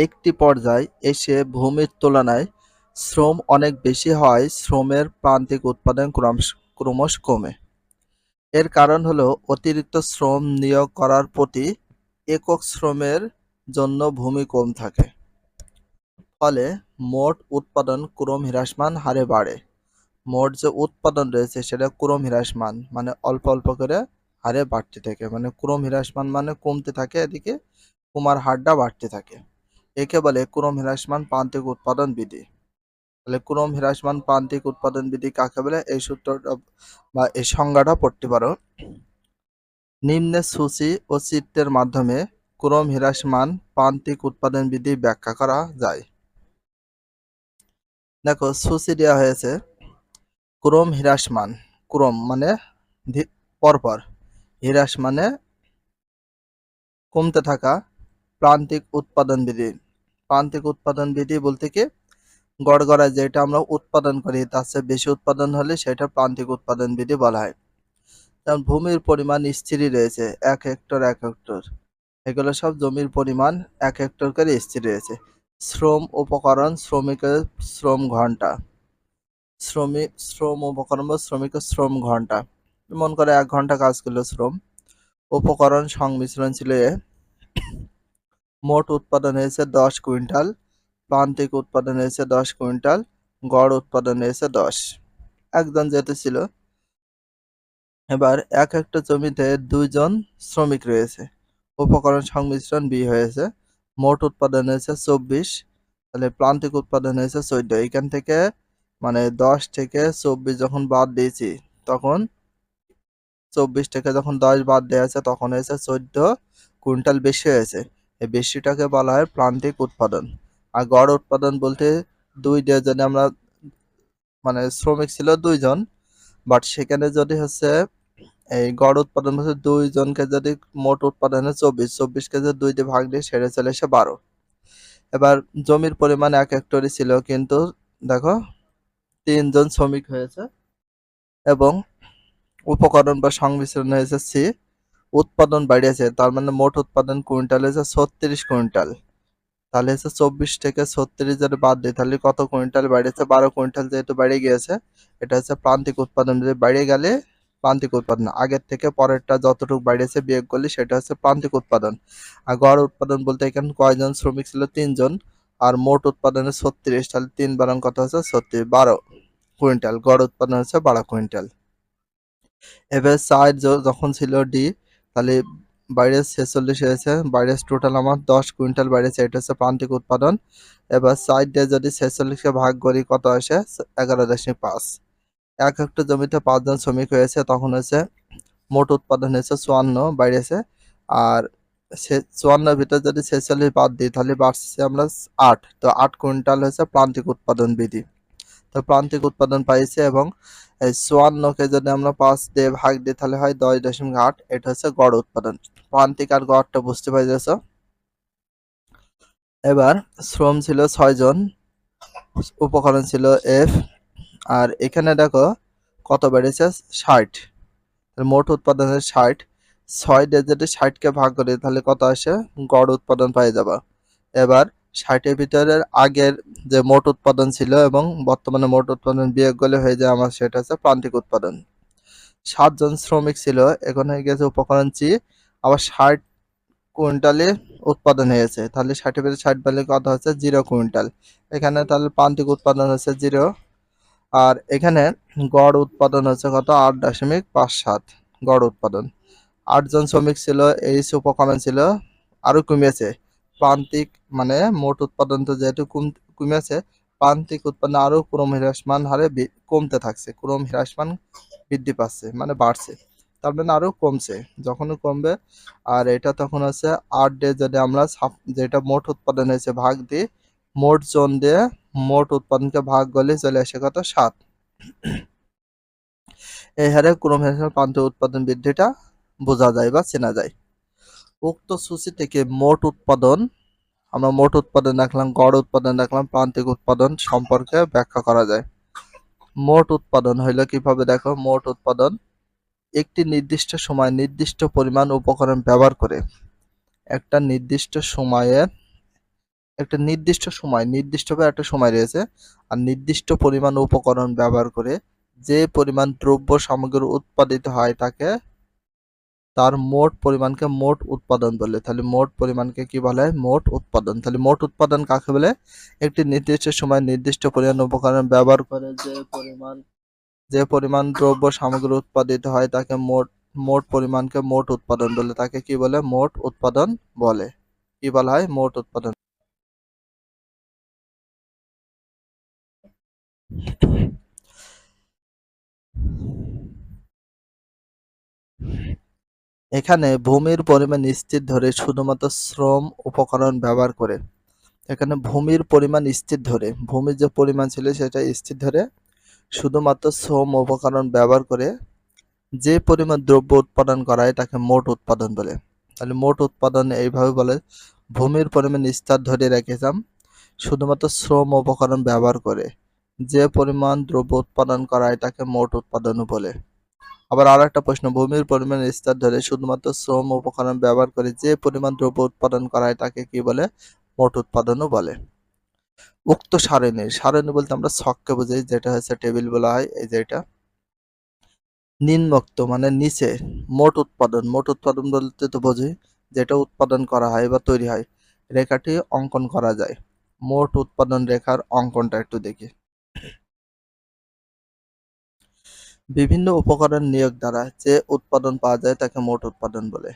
একটি পর্যায় এসে ভূমির তুলনায় শ্রম অনেক বেশি হয়, শ্রমের প্রান্তিক উৎপাদন ক্রমশ- কমে। এর কারণ হলো অতিরিক্ত শ্রম নিয়োগ করার প্রতি একক শ্রমের জন্য ভূমি কম থাকে। ফলে মোট উৎপাদন ক্রম হ্রাসমান হারে বাড়ে। মোট যে উৎপাদন রয়েছে সেটা ক্রম হ্রাসমান মানে অল্প অল্প করে হারে বাড়তে থাকে মানে ক্রম হ্রাসমান মানে কমতে থাকে, এদিকে কুমার হারটা বাড়তে থাকে একে বলে ক্রম হ্রাসমান প্রান্তিক উৎপাদন বিধি তাহলে ক্রম হ্রাসমান প্রান্তিক উৎপাদন বিধি কাকে বলে? এই সূত্রটা বা এই সংজ্ঞাটা পড়তে পারো। নিম্নে সূচি ও চিত্রের মাধ্যমে ক্রম হ্রাসমান প্রান্তিক উৎপাদন বিধি ব্যাখ্যা করা যায়। দেখো, সূচি দেওয়া হয়েছে ক্রম হ্রাসমান। ক্রম মানে পরপর। হ্রাস মানে কমতে থাকা প্রান্তিক উৎপাদন বিধি প্রান্তিক উৎপাদন বিধি বলতে কি, গড়গড়ায় যেটা আমরা উৎপাদন করি, তার চেয়ে বেশি উৎপাদন হলে সেটা প্রান্তিক উৎপাদন বিধি বলা হয়। যেমন ভূমির পরিমাণ স্থিরই রয়েছে, এক হেক্টর এক হেক্টর। এগুলো সব জমির পরিমাণ এক হেক্টর করে স্থির রয়েছে। শ্রম উপকরণ, শ্রমিকের শ্রম ঘণ্টা শ্রমিক শ্রম উপকরণ বা শ্রমিকের শ্রম ঘণ্টা মন করে এক ঘণ্টা কাজ করল শ্রম। উপকরণ সংমিশ্রণ ছিল এ। মোট উৎপাদন হয়েছে দশ কুইন্টাল, প্রান্তিক উৎপাদন হয়েছে দশ কুইন্টাল, গড় উৎপাদন হয়েছে দশ। একজন যেতে ছিল। এবার এক একটা জমিতে দুইজন শ্রমিক রয়েছে। উপকরণ সংমিশ্রণ বি হয়েছে। মোট উৎপাদন হয়েছে চব্বিশ, তাহলে প্রান্তিক উৎপাদন হয়েছে চোদ্দ। এখান থেকে মানে দশ থেকে চব্বিশ যখন বাদ দিয়েছি, তখন চব্বিশ থেকে যখন দশ বাদ দেওয়া আছে, তখন হয়েছে চোদ্দ কুইন্টাল বেশি হয়েছে। এই বেশিটাকে বলা হয় প্রান্তিক উৎপাদন। আর গড় উৎপাদন বলতে দুই যদি আমরা মানে শ্রমিক ছিল দুইজন বাট সেখানে যদি হচ্ছে এই গড় উৎপাদন হচ্ছে দুইজনকে যদি মোট উৎপাদনে চব্বিশ, চব্বিশকে যদি দুই দিয়ে ভাগ দিয়ে সেরে চলে এসে বারো। এবার জমির পরিমাণ এক হেক্টরই ছিল, কিন্তু দেখো তিনজন শ্রমিক হয়েছে এবং উপকরণ বা সংমিশ্রণ হয়েছে সি। উৎপাদন বাড়িয়েছে, তার মানে মোট উৎপাদন কুইন্টাল হয়েছে ছত্রিশ কুইন্টাল। তাহলে হচ্ছে চব্বিশ থেকে ছত্রিশ যদি বাদ দিই তাহলে কত কুইন্টাল বাড়িয়েছে? বারো কুইন্টাল যেহেতু বেড়ে গিয়েছে, এটা হচ্ছে প্রান্তিক উৎপাদন। যদি বেড়ে গেলে প্রান্তিক উৎপাদন, আগের থেকে পরেরটা যতটুকু বাড়িয়েছে বিয়োগ করলে সেটা হচ্ছে প্রান্তিক উৎপাদন। আর গড় উৎপাদন বলতে এখানে কয়জন শ্রমিক ছিল? তিনজন। আর মোট উৎপাদনে ছত্রিশ, তাহলে তিন বারং কত হচ্ছে? ছত্রিশ, বারো কুইন্টাল। গড় উৎপাদন হচ্ছে বারো কুইন্টাল। এবার সাইড যখন ছিল ডি তাহলে বাইরে ছেচল্লিশ হয়েছে। বাইরে টোটাল আমার দশ কুইন্টাল বাইরেছে এটা হচ্ছে প্রান্তিক উৎপাদন। এবার সাইড যদি ছেচল্লিশকে ভাগ করি কত আসে? এগারো দশমিক পাঁচ। এক হেক্টর জমিতে পাঁচজন শ্রমিক হয়েছে, তখন হচ্ছে মোট উৎপাদন হয়েছে চুয়ান্ন বাইরেছে আর সে চুয়ান্নর ভিতরে যদি ছেচল্লিশ বাদ দিই, তাহলে বাড়ছে আমরা আট। তো আট কুইন্টাল হচ্ছে প্রান্তিক উৎপাদন বিধি তো প্রান্তিক উৎপাদন পাইছে এবং চুয়ান্নকে যদি আমরা পাঁচ দিয়ে ভাগ দিই, তাহলে হয় দশ দশমিক আট। এটা হচ্ছে গড় উৎপাদন। প্রান্তিক আর গড়টা বুঝতে পারতেছ এবার শ্রম ছিল ছয়জন উপকরণ ছিল এফ আর এখানে দেখো কত বেড়েছে? ষাট। মোট উৎপাদনের ষাট। ছয় যদি ষাটকে ভাগ করি, তাহলে কত আসে? গড় উৎপাদন পাই যাবা। এবার ষাটের ভিতরে আগের যে মোট উৎপাদন ছিল এবং বর্তমানে মোট উৎপাদন বিয়োগ করলে হয়ে যায় আমার সেটা হচ্ছে প্রান্তিক উৎপাদন। সাতজন শ্রমিক ছিল, এখন হয়ে গেছে উপকরণ চি আবার ষাট কুইন্টালে উৎপাদন হয়েছে। তাহলে ষাটের ভিতরে ষাট বেলে কত হচ্ছে? Zero quintal. এখানে তাহলে প্রান্তিক উৎপাদন হচ্ছে জিরো। আর এখানে গড় উৎপাদন হচ্ছে কত? আট দশমিক পাঁচ সাত গড় উৎপাদন। আটজন শ্রমিক ছিল, এই উপকরণ ছিল, আরও কমেছে প্রান্তিক মানে মোট উৎপাদন তো যেহেতু কমেছে, প্রান্তিক উৎপাদন আরও ক্রম হ্রাসমান হারে কমতে থাকছে, ক্রম হ্রাসমান বৃদ্ধি পাচ্ছে মানে বাড়ছে। তার মানে আরও কমছে, যখনই কমবে, আর এটা তখন হচ্ছে আট ডে যদি আমরা যেটা মোট উৎপাদন হয়েছে ভাগ দিই, মোট জন দিয়ে মোট উৎপাদনকে ভাগ করলে চলে আসে কত? সাত। এই হারে ক্রম হ্রাসমান প্রান্তিক উৎপাদন বৃদ্ধিটা বোঝা যায় বা চেনা যায়। উক্ত সূচি থেকে মোট উৎপাদন, আমরা মোট উৎপাদন দেখলাম গড় উৎপাদন দেখলাম প্রান্তিক উৎপাদন সম্পর্কে ব্যাখ্যা করা যায়। মোট উৎপাদন হইল কীভাবে? দেখো, মোট উৎপাদন একটি নির্দিষ্ট সময় নির্দিষ্ট পরিমাণ উপকরণ ব্যবহার করে একটা নির্দিষ্ট সময়ে, একটা নির্দিষ্ট সময় নির্দিষ্টভাবে একটা সময় রয়েছে, আর নির্দিষ্ট পরিমাণ উপকরণ ব্যবহার করে যে পরিমাণ দ্রব্য সামগ্রী উৎপাদিত হয় তাকে তার মোট পরিমাণকে মোট উৎপাদন বলে। তাহলে মোট পরিমাণকে কি বলে? মোট উৎপাদন। তাহলে মোট উৎপাদন কাকে বলে? একটি নির্দিষ্ট সময় নির্দিষ্ট পরিমাণ উপকরণ ব্যবহার করে যে পরিমাণ যে পরিমাণ দ্রব্য সামগ্রী উৎপাদিত হয় তাকে মোট মোট পরিমাণকে মোট উৎপাদন বলে। তাকে কি বলে? মোট উৎপাদন বলে। কি বলা হয়? মোট উৎপাদন। এখানে ভূমির পরিমাণ স্থির ধরে শুধুমাত্র শ্রম উপকরণ ব্যবহার করে। এখানে ভূমির পরিমাণ স্থির ধরে, ভূমির যে পরিমাণ ছিল সেটা স্থির ধরে শুধুমাত্র শ্রম উপকরণ ব্যবহার করে যে পরিমাণ দ্রব্য উৎপাদন করা হয় তাকে মোট উৎপাদন বলে। তাহলে মোট উৎপাদন এইভাবে বলে, ভূমির পরিমাণ স্থির ধরে রেখেছিলাম, শুধুমাত্র শ্রম উপকরণ ব্যবহার করে যে পরিমাণ দ্রব্য উৎপাদন করা হয় তাকে মোট উৎপাদন বলে। আবার আর একটা প্রশ্ন, ভূমির পরিমাণ স্তর ধরে শুধুমাত্র শ্রম উপকরণ ব্যবহার করে যে পরিমাণ দ্রব্য উৎপাদন করা হয় তাকে কি বলে? মোট উৎপাদনও বলে। উক্ত সারণী সারণী বলতে আমরা ছককে বুঝাই যেটা হচ্ছে টেবিল বলা হয়, এই যে এটা। নিম্নোক্ত মানে নিচে, মোট উৎপাদন মোট উৎপাদন বলতে তো বোঝি, যেটা উৎপাদন করা হয় বা তৈরি হয়, রেখাটি অঙ্কন করা যায়। মোট উৎপাদন রেখার অঙ্কনটা একটু দেখি। বিভিন্ন উপকরণ নিয়োগ দ্বারা যে উৎপাদন পাওয়া যায় তাকে মোট উৎপাদন বলে।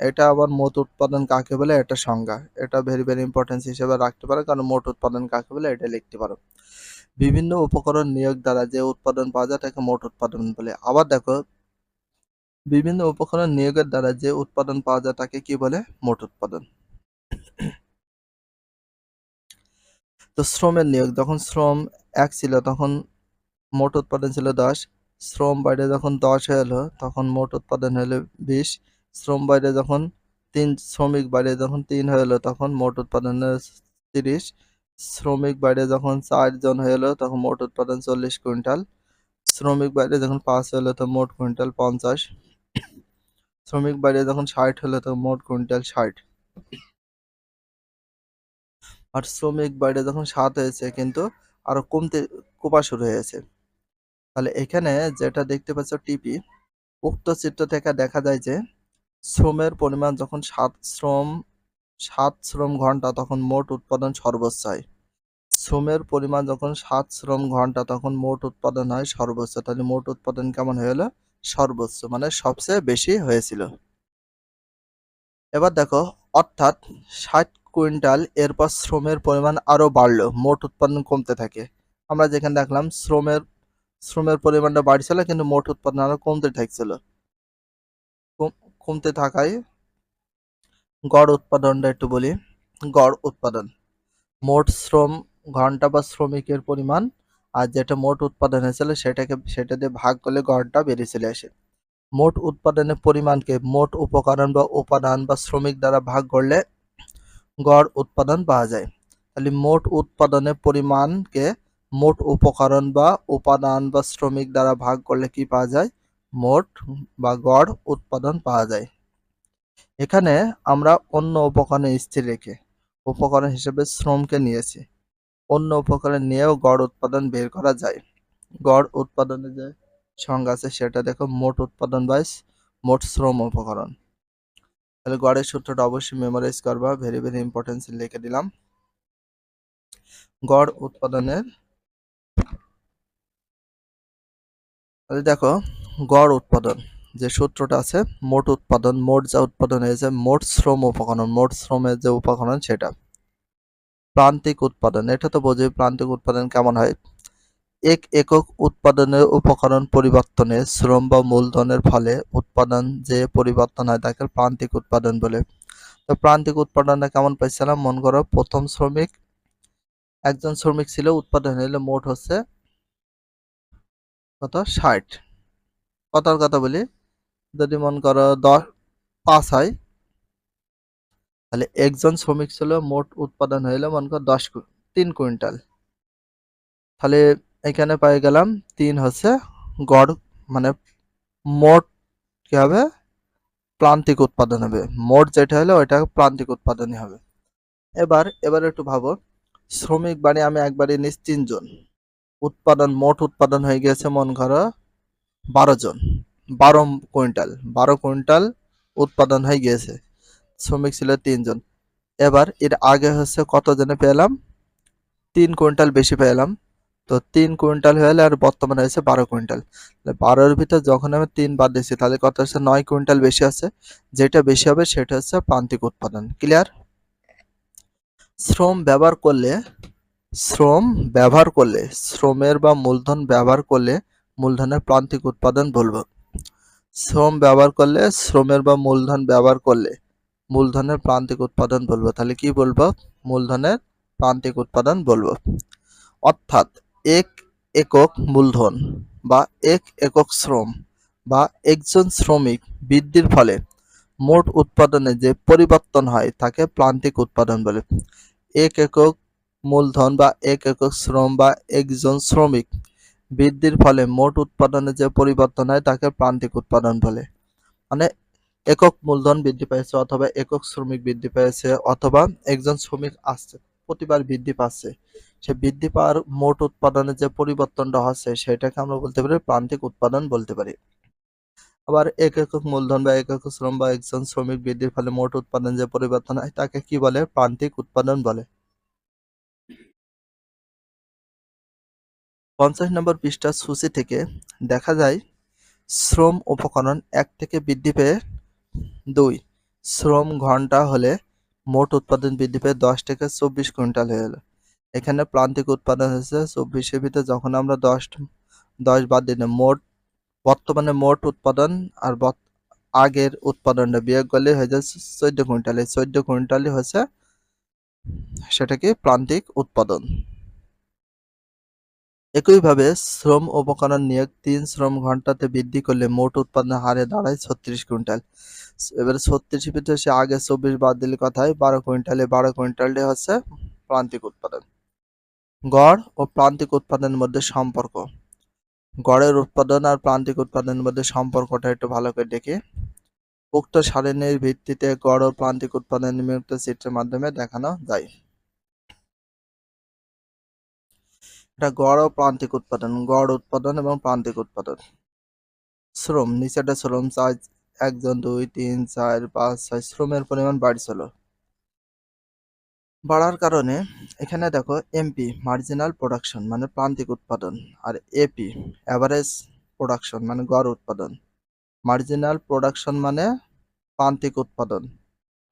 এটা আবার মোট উৎপাদন কাকে বলে? এটা সংজ্ঞা। এটা ভেরি ভেরি ইম্পর্টেন্স হিসেবে রাখতে পারো, কারণ মোট উৎপাদন কাকে বলে? এটা লিখতে পারো। বিভিন্ন উপকরণ নিয়োগ দ্বারা যে উৎপাদন পাওয়া যায় তাকে মোট উৎপাদন বলে। আবার দেখো, বিভিন্ন উপকরণ নিয়োগের দ্বারা যে উৎপাদন পাওয়া যায় তাকে কি বলে? মোট উৎপাদন। তো শ্রমের নিয়োগ, যখন শ্রম এক ছিল, তখন মোট উৎপাদন ছিল দশ শ্রম বাইরে যখন দশ এলো, তখন মোট উৎপাদন হলো বিশ। শ্রম বাইরে যখন তিন, শ্রমিক বাইরে যখন তিন এলো, তখন মোট উৎপাদন তিরিশ। শ্রমিক বাইরে যখন চারজন এলো, তখন মোট উৎপাদন চল্লিশ কুইন্টাল। শ্রমিক বাইরে যখন পাঁচ হলো তো মোট কুইন্টাল পঞ্চাশ। শ্রমিক বাইরে যখন ষাট হলো তো মোট কুইন্টাল ষাট। আর শ্রমিক বাইরে যখন সাত হয়েছে, কিন্তু আরও কমতে, কোপা শুরু হয়েছে। তাহলে এখানে যেটা দেখতে পাচ্ছ টিপি উক্ত চিত্র থেকে দেখা যায় যে শ্রমের পরিমাণ যখন সাত শ্রম সাত শ্রম ঘণ্টা তখন মোট উৎপাদন সর্বোচ্চ হয়। শ্রমের পরিমাণ যখন সাত শ্রম ঘণ্টা তখন মোট উৎপাদন হয় সর্বোচ্চ। তাহলে মোট উৎপাদন কেমন হয়ে হলো সর্বোচ্চ মানে সবচেয়ে বেশি হয়েছিল। এবার দেখো, অর্থাৎ ষাট কুইন্টাল এরপর শ্রমের পরিমাণ আরও বাড়লো, মোট উৎপাদন কমতে থাকে। আমরা যেখানে দেখলাম, শ্রমের শ্রমের পরিমাণটা বাড়ছিল, কিন্তু মোট উৎপাদন আরও কমতে থাকছিল। কমতে থাকায় গড় উৎপাদনটা একটু বলি। গড় উৎপাদন। মোট শ্রম, ঘণ্টা বা শ্রমিকের পরিমাণ আর যেটা মোট উৎপাদন হয়েছিল সেটাকে, সেটা দিয়ে ভাগ করলে গড়টা বেড়ে চলে আসে মোট উৎপাদনের পরিমাণকে মোট উপকরণ বা উপাদান বা শ্রমিক দ্বারা ভাগ করলে গড় উৎপাদন পাওয়া যায়। তাহলে মোট উৎপাদনের পরিমাণকে মোট উপকরণ বা উপাদান বা শ্রমিক দ্বারা ভাগ করলে কি পাওয়া যায়? মোট বা গড় উৎপাদন পাওয়া যায়। এখানে আমরা অন্য উপকরণে স্থির রেখে উপকরণ হিসেবে শ্রমকে নিয়েছি। অন্য উপকরণ নিয়েও গড় উৎপাদন বের করা যায়। গড় উৎপাদনের যে সংজ্ঞা আছে সেটা দেখো, মোট উৎপাদন বাইস মোট শ্রম উপকরণ। তাহলে গড়ের সূত্রটা অবশ্যই মেমোরাইজ করবা ভেরি ভেরি ইম্পর্টেন্স লিখে দিলাম। গড় উৎপাদনের দেখো, গড় উৎপাদন, যে সূত্রটা আছে, মোট উৎপাদন, মোট যা উৎপাদন হয়েছে মোট শ্রম উপকরণ মোট শ্রমের যে উপকরণ সেটা। প্রান্তিক উৎপাদন, এটা তো বোঝে প্রান্তিক উৎপাদন কেমন হয়? এক একক উৎপাদনের উপকরণ পরিবর্তনে শ্রম বা মূলধনের ফলে উৎপাদন যে পরিবর্তন হয়, তাকে প্রান্তিক উৎপাদন বলে। তো প্রান্তিক উৎপাদনটা কেমন পাইছিলাম? মন করো, প্রথম শ্রমিক, একজন শ্রমিক ছিল, উৎপাদন হলে মোট হচ্ছে কত? ষাট। কতর কথা বলি? যদি মন করো দশ, পাঁচ হয়, তাহলে একজন শ্রমিক ছিল, মোট উৎপাদন হইল মন করো দশ তিন কুইন্টাল। তাহলে এখানে পাই গেলাম, তিন হচ্ছে গড় মানে মোট কি হবে? প্রান্তিক উৎপাদন হবে। মোট যেটা হলো ওইটা প্রান্তিক উৎপাদনই হবে। এবার এবার একটু ভাবো। শ্রমিক বাড়ি আমি একবারে নিস তিনজন উৎপাদন, মোট উৎপাদন হয়ে গেছে মন করো বারো জন। বারো কুইন্টাল বারো কুইন্টাল উৎপাদন হয়ে গিয়েছে। শ্রমিক ছিল তিনজন এবার এর আগে হচ্ছে কত জনে পেলাম? তিন কুইন্টাল বেশি পেলাম। তো তিন কুইন্টাল হয়ে গেলে আর বর্তমানে হয়েছে বারো কুইন্টাল। বারোর ভিতর যখন আমি তিন বাদ দিচ্ছি তাহলে কত হচ্ছে? নয় কুইন্টাল বেশি আছে। যেটা বেশি হবে, সেটা হচ্ছে প্রান্তিক উৎপাদন। ক্লিয়ার শ্রম ব্যবহার করলে শ্রম ব্যবহার করলে, শ্রমের বা মূলধন ব্যবহার করলে মূলধনের প্রান্তিক উৎপাদন বলব। শ্রম ব্যবহার করলে, শ্রমের বা মূলধন ব্যবহার করলে মূলধনের প্রান্তিক উৎপাদন বলব। তাহলে কি বলব? মূলধনের প্রান্তিক উৎপাদন বলব। অর্থাৎ এক একক মূলধন বা এক একক শ্রম বা একজন শ্রমিক বৃদ্ধির ফলে মোট উৎপাদনে যে পরিবর্তন হয়, তাকে প্রান্তিক উৎপাদন বলে। এক একক মূলধন বা এক একক শ্রম বা একজন শ্রমিক। বৃদ্ধির ফলে মোট উৎপাদনে যে পরিবর্তন হয়, তাকে প্রান্তিক উৎপাদন বলে। মানে একক মূলধন বৃদ্ধি পেয়েছে অথবা একক শ্রমিক বৃদ্ধি পেয়েছে অথবা একজন শ্রমিক আসছে, প্রতিবার বৃদ্ধি পাচ্ছে। সে বৃদ্ধি পাওয়ার মোট উৎপাদনে যে পরিবর্তনটা হচ্ছে, সেটাকে আমরা বলতে পারি প্রান্তিক উৎপাদন বলতে পারি। আবার এক একক মূলধন বা এক একক শ্রম বা একজন শ্রমিক বৃদ্ধির ফলে মোট উৎপাদন যে পরিবর্তন হয়, তাকে কি বলে? প্রান্তিক উৎপাদন বলে। পঞ্চাশ নম্বর পৃষ্ঠার সূচি থেকে দেখা যায় শ্রম উপকরণ এক থেকে বৃদ্ধি পেয়ে দুই। শ্রম ঘণ্টা হলে মোট উৎপাদন বৃদ্ধি পেয়ে দশ থেকে চব্বিশ কুইন্টাল হয়ে গেল। এখানে প্রান্তিক উৎপাদন হয়েছে চব্বিশের ভিতরে যখন আমরা দশ দশ বাদ দিলে মোট বর্তমানে মোট উৎপাদন আর আগের উৎপাদনটা বিয়োগ করলে হয়ে যায় চোদ্দ কুইন্টাল। এই চোদ্দ কুইন্টালই হচ্ছে সেটা কি প্রান্তিক উৎপাদন। একইভাবে শ্রম উপকরণ নিয়োগ তিন শ্রম ঘন্টাতে বৃদ্ধি করলে মোট উৎপাদনের হারে দাঁড়ায় ছত্রিশ কুইন্টাল। এবারে ছত্রিশ ভিতরে সে আগে চব্বিশ বাদ দিলে কথায় বারো কুইন্টালে, বারো কুইন্টালটি হচ্ছে প্রান্তিক উৎপাদন। গড় ও প্রান্তিক উৎপাদনের মধ্যে সম্পর্ক। গড়ের উৎপাদন আর প্রান্তিক উৎপাদনের মধ্যে সম্পর্কটা একটু ভালো করে দেখি। উক্ত সারণীর ভিত্তিতে গড় ও প্রান্তিক উৎপাদন নিম্নোক্ত চিত্রের মাধ্যমে দেখানো যায়। এটা গড় ও প্রান্তিক উৎপাদন, গড় উৎপাদন এবং প্রান্তিক উৎপাদন। শ্রম নিচেটা শ্রম চার্জ একজন দুই তিন, চার, পাঁচ, ছয়, শ্রমের পরিমাণ বাড়ছিল বাড়ার কারণে এখানে দেখো এমপি মার্জিনাল প্রোডাকশন মানে প্রান্তিক উৎপাদন, আর এপি অ্যাভারেজ প্রোডাকশন মানে গড় উৎপাদন। মার্জিনাল প্রোডাকশন মানে প্রান্তিক উৎপাদন।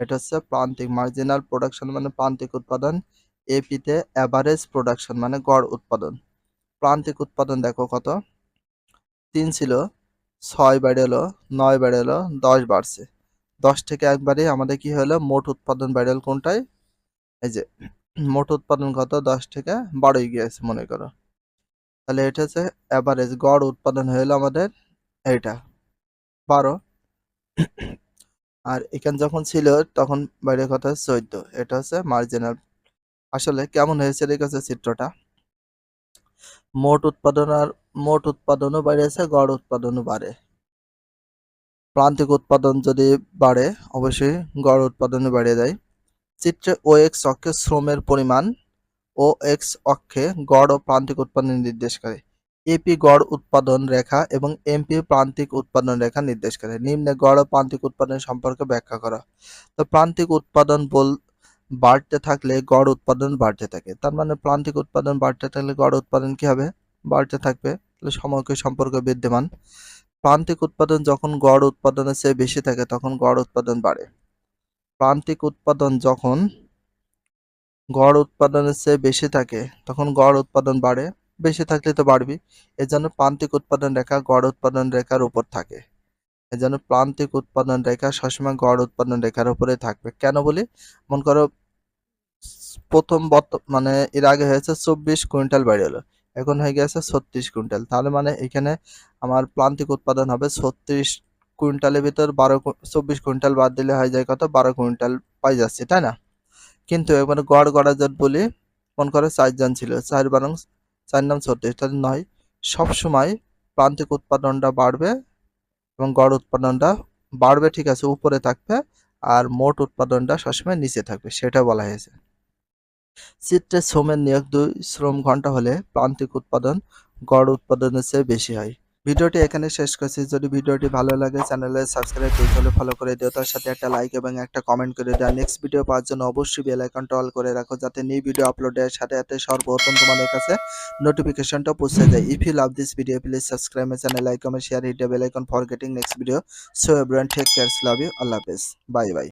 এটা হচ্ছে প্রান্তিক মার্জিনাল প্রোডাকশন মানে প্রান্তিক উৎপাদন এপিতে অ্যাভারেজ প্রোডাকশন মানে গড় উৎপাদন। প্রান্তিক উৎপাদন দেখো কত? তিন ছিল, ছয় বেড়ে এলো নয় বেড়ে এলো দশ বাড়ছে। দশ থেকে একবারে আমাদের কি হলো? মোট উৎপাদন বেড়ে কোনটায়? এই যে, মোট উৎপাদন কত? দশ থেকে বারোই গিয়েছে, মনে করো। তাহলে এটা হচ্ছে অ্যাভারেজ গড় উৎপাদন হলো আমাদের এটা বারো। আর এখানে যখন ছিল, তখন বাইরের কথা চোদ্দ। এটা হচ্ছে মার্জিনাল আসলে কেমন হয়েছে এর কাছে চিত্রটা? মোট উৎপাদন আর মোট উৎপাদনও বাড়িয়েছে, গড় উৎপাদনও বাড়ে। প্রান্তিক উৎপাদন যদি বাড়ে, অবশ্যই গড় উৎপাদনও বাড়িয়ে দেয়। চিত্রে ও এক্স অক্ষে শ্রমের পরিমাণ ও এক্স অক্ষে গড় ও প্রান্তিক উৎপাদন নির্দেশ করে। এপি গড় উৎপাদন রেখা এবং এমপি প্রান্তিক উৎপাদন রেখা নির্দেশ করে। নিম্নে গড় ও প্রান্তিক উৎপাদন সম্পর্কে ব্যাখ্যা করা। তো প্রান্তিক উৎপাদন বল বাড়তে থাকলে গড় উৎপাদন বাড়তে থাকে। তার মানে প্রান্তিক উৎপাদন বাড়তে থাকলে গড় উৎপাদন কি হবে? বাড়তে থাকবে। তাহলে সময়কে সম্পর্ক বিদ্যমান। প্রান্তিক উৎপাদন যখন গড় উৎপাদনের চেয়ে বেশি থাকে, তখন গড় উৎপাদন বাড়ে। প্রান্তিক উৎপাদন যখন গড় উৎপাদনের চেয়ে বেশি থাকে, তখন গড় উৎপাদন বাড়ে। বেশি থাকলে তো বাড়বি জন্য প্রান্তিক উৎপাদন রেখা গড় উৎপাদন রেখার উপর থাকে। এর জন্য প্রান্তিক উৎপাদন রেখা সবসময় গড় উৎপাদন রেখার উপরে থাকবে। কেন বলি? মনে করো প্রথম মানে এর আগে হয়েছে চব্বিশ কুইন্টাল বাড়ি হলো এখন হয়ে গেছে ছত্রিশ কুইন্টাল। তাহলে মানে এখানে আমার প্রান্তিক উৎপাদন হবে ছত্রিশ কুইন্টালের ভিতর বারো চব্বিশ কুইন্টাল বাদ দিলে হয়ে যায় কত? বারো কুইন্টাল পাই যাচ্ছে, তাই না? কিন্তু এবার গড় গড়া যাত বলি, মন করে চারজন ছিল, চার বারং চার নাম ছত্রিশ, তাহলে নয়। সবসময় প্রান্তিক উৎপাদনটা বাড়বে এবং গড় উৎপাদনটা বাড়বে, ঠিক আছে, উপরে থাকবে আর মোট উৎপাদনটা সবসময় নিচে থাকবে, সেটা বলা হয়েছে। চিত্রে শ্রমের নিয়োগ দুই শ্রম ঘণ্টা হলে প্রান্তিক উৎপাদন গড় উৎপাদনের চেয়ে বেশি হয়। ভিডিওটি এখানে শেষ করছি। যদি ভিডিওটি ভালো লাগে চ্যানেলে সাবস্ক্রাইব করতে হলে ফলো করে দিও। তার সাথে একটা লাইক এবং একটা কমেন্ট করে দেওয়া নেক্সট ভিডিও পাওয়ার জন্য অবশ্যই বেল আইকনটা অল করে রাখো, যাতে নিউ ভিডিও আপলোডের সাথে সাথে সর্বপ্রথম তোমাদের কাছে নোটিফিকেশনটা পৌঁছে যায়। If you love this video please subscribe my channel like comment share hit bell icon for getting next video so everyone take cares love you আল্লাহ হাফেজ বাই বাই